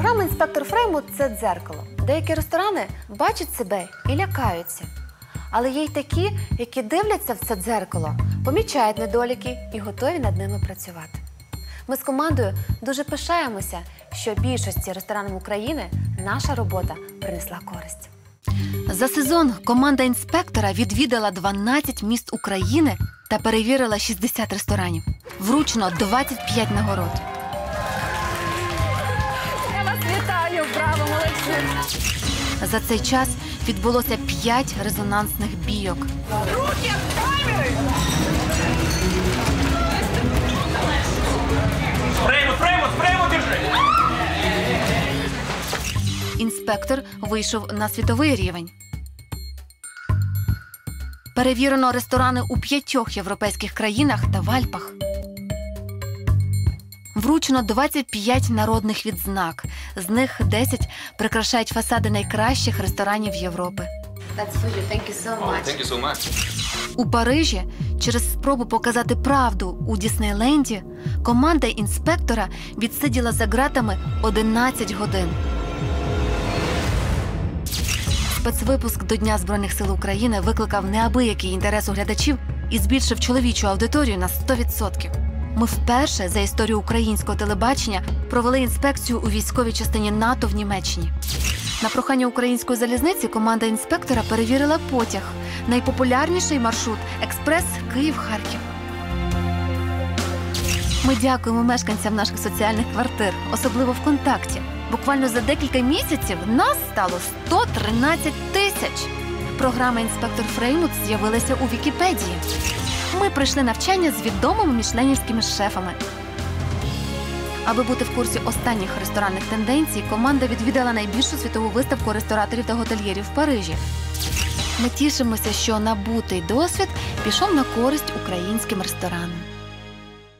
Програма інспектор Фрейму це дзеркало. Деякі ресторани бачать себе і лякаються. Але є й такі, які дивляться в це дзеркало, помічають недоліки і готові над ними працювати. Ми з командою дуже пишаємося, що більшості ресторанам України наша робота принесла користь. За сезон команда інспектора відвідала 12 міст України та перевірила 60 ресторанів. Вручено 25 нагород. Вітаю, браво, молодці! За цей час відбулося 5 резонансних бійок. Руки в камери! Фреймут, фреймут, фреймут держи! Інспектор вийшов на світовий рівень. Перевірено ресторани у п'ятьох європейських країнах та в Альпах. Вручено 25 народних відзнак. З них 10 прикрашають фасади найкращих ресторанів Європи. Thank you so much. У Парижі через спробу показати правду у Діснейленді команда інспектора відсиділа за ґратами 11 годин. Спецвипуск до Дня Збройних сил України викликав неабиякий інтерес у глядачів і збільшив чоловічу аудиторію на 100%. Ми вперше за історію українського телебачення провели інспекцію у військовій частині НАТО в Німеччині. На прохання української залізниці команда інспектора перевірила потяг, найпопулярніший маршрут експрес Київ-Харків. Ми дякуємо мешканцям наших соціальних квартир, особливо ВКонтакті. Буквально за декілька місяців нас стало 113 тисяч. Програма інспектор Фреймут з'явилася у Вікіпедії. Ми пройшли навчання з відомими мішленівськими шефами. Аби бути в курсі останніх ресторанних тенденцій, команда відвідала найбільшу світову виставку рестораторів та готельєрів в Парижі. Ми тішимося, що набутий досвід пішов на користь українським ресторанам.